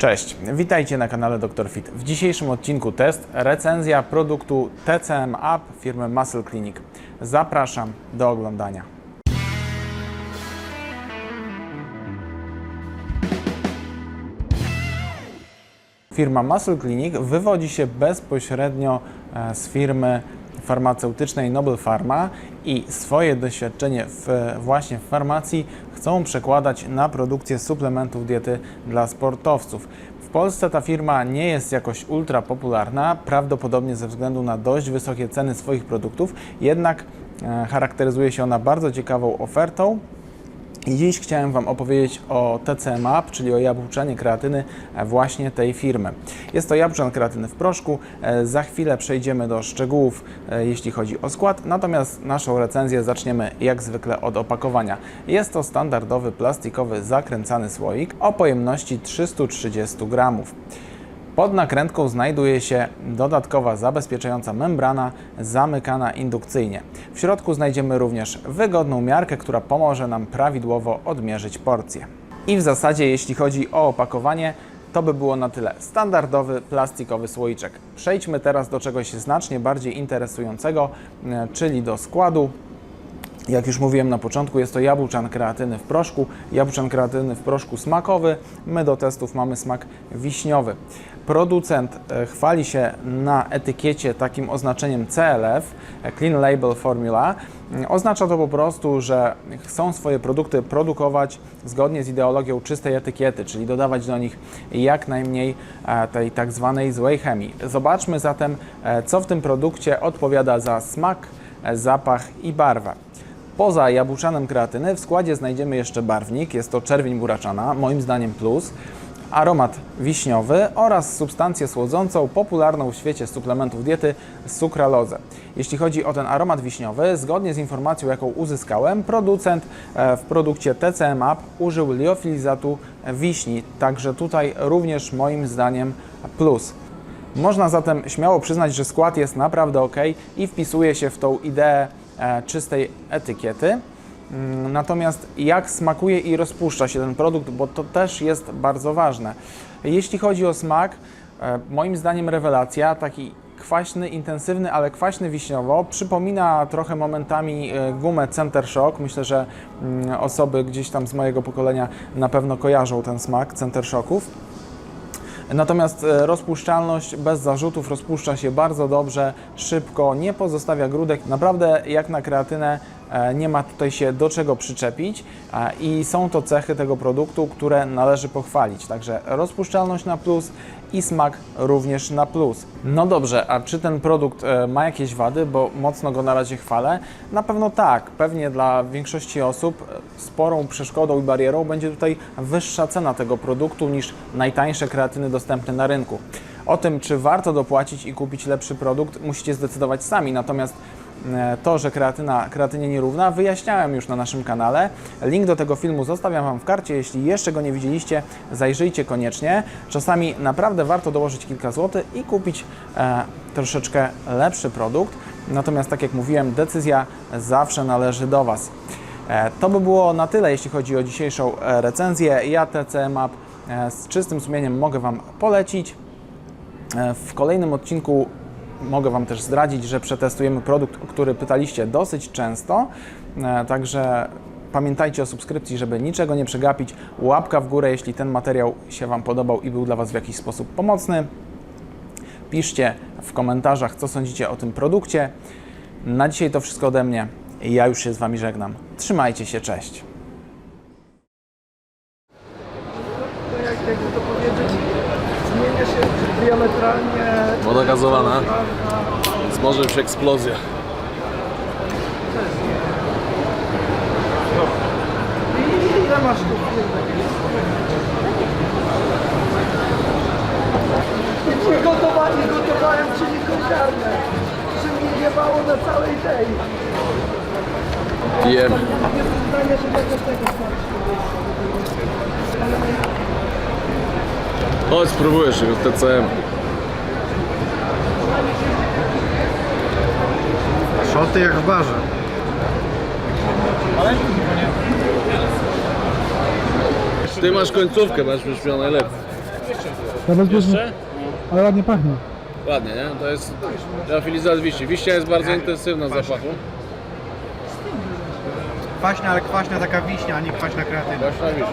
Cześć, witajcie na kanale Dr. Fit. W dzisiejszym odcinku test, recenzja produktu TCM Up firmy Muscle Clinic. Zapraszam do oglądania. Firma Muscle Clinic wywodzi się bezpośrednio e, z firmy farmaceutycznej Nobel Pharma i swoje doświadczenie w, właśnie w farmacji chcą przekładać na produkcję suplementów diety dla sportowców. W Polsce ta firma nie jest jakoś ultra popularna, prawdopodobnie ze względu na dość wysokie ceny swoich produktów, jednak e, charakteryzuje się ona bardzo ciekawą ofertą i dziś chciałem Wam opowiedzieć o TCM Up, czyli o jabłczanie kreatyny e, właśnie tej firmy. Jest to jabłczan kreatyny w proszku. E, Za chwilę przejdziemy do szczegółów, e, jeśli chodzi o skład, natomiast naszą recenzję zaczniemy jak zwykle od opakowania. Jest to standardowy plastikowy zakręcany słoik o pojemności 330 gramów. Pod nakrętką znajduje się dodatkowa zabezpieczająca membrana zamykana indukcyjnie. W środku znajdziemy również wygodną miarkę, która pomoże nam prawidłowo odmierzyć porcję. I w zasadzie, jeśli chodzi o opakowanie, to by było na tyle. Standardowy plastikowy słoiczek. Przejdźmy teraz do czegoś znacznie bardziej interesującego, e, czyli do składu. Jak już mówiłem na początku, jest to jabłczan kreatyny w proszku. Jabłczan kreatyny w proszku smakowy. My do testów mamy smak wiśniowy. Producent e, chwali się na etykiecie takim oznaczeniem CLF, e, Clean Label Formula. Mm, Oznacza to po prostu, że chcą swoje produkty produkować zgodnie z ideologią czystej etykiety, czyli dodawać do nich jak najmniej e, tej tak zwanej złej chemii. Zobaczmy zatem, co w tym produkcie odpowiada za smak, zapach i barwę. Poza jabłczanem kreatyny w składzie znajdziemy jeszcze barwnik, jest to czerwień buraczana, moim zdaniem plus, aromat wiśniowy oraz substancję słodzącą popularną w świecie suplementów diety sukralozę. Jeśli chodzi o ten aromat wiśniowy, zgodnie z informacją jaką uzyskałem, producent e, w produkcie TCM Up użył liofilizatu wiśni, także tutaj również moim zdaniem plus. Można zatem śmiało przyznać, że skład jest naprawdę ok i wpisuje się w tą ideę czystej etykiety. Mm, Natomiast jak smakuje i rozpuszcza się ten produkt, bo to też jest bardzo ważne. Jeśli chodzi o smak, e, moim zdaniem rewelacja, taki kwaśny, intensywny, ale kwaśny wiśniowo. Przypomina trochę momentami e, gumę Center Shock. Myślę, że mm, osoby gdzieś tam z mojego pokolenia na pewno kojarzą ten smak Center Shocków. Natomiast e, rozpuszczalność bez zarzutów rozpuszcza się bardzo dobrze, szybko, nie pozostawia grudek. Naprawdę jak na kreatynę nie ma tutaj się do czego przyczepić e, i są to cechy tego produktu, które należy pochwalić. Także rozpuszczalność na plus i smak również na plus. No dobrze, a czy ten produkt e, ma jakieś wady, bo mocno go na razie chwalę? Na pewno tak. Pewnie dla większości osób e, sporą przeszkodą i barierą będzie tutaj wyższa cena tego produktu niż najtańsze kreatyny dostępne na rynku. O tym, czy warto dopłacić i kupić lepszy produkt, musicie zdecydować sami. Natomiast e, to, że kreatyna kreatynie nierówna, wyjaśniałem już na naszym kanale. Link do tego filmu zostawiam Wam w karcie. Jeśli jeszcze go nie widzieliście, zajrzyjcie koniecznie. Czasami naprawdę warto dołożyć kilka złotych i kupić e, troszeczkę lepszy produkt. Natomiast, tak jak mówiłem, decyzja zawsze należy do Was. E, To by było na tyle, jeśli chodzi o dzisiejszą e, recenzję. Ja TCM Up e, z czystym sumieniem mogę Wam polecić. E, W kolejnym odcinku mogę Wam też zdradzić, że przetestujemy produkt, o który pytaliście dosyć często. E, Także pamiętajcie o subskrypcji, żeby niczego nie przegapić. Łapka w górę, jeśli ten materiał się Wam podobał i był dla Was w jakiś sposób pomocny. Piszcie w komentarzach, co sądzicie o tym produkcie. Na dzisiaj to wszystko ode mnie. Ja już się z Wami żegnam. Trzymajcie się, cześć. to jak, jakby to powiedzieć, zmienia się diametralnie. Woda gazowana. Więc może być eksplozja. Ile masz tu Nie gotowałem, czyli kosiarne. Że mnie jebało na całej tej. Pijemy. Nie zdania, że jakoś tego starczy. Chodź, spróbujesz tego TCM. Szoty jak w barze. Ty masz końcówkę, będziesz miał najlepiej. To bezpieczne, Jeszcze? ale ładnie pachnie. Ładnie, nie? To jest leofiliza wiśni. Wiśnia jest bardzo intensywna w zapachu. Kwaśna, ale kwaśna taka wiśnia, a nie kwaśna kreatyna. Właśnie wiśnia.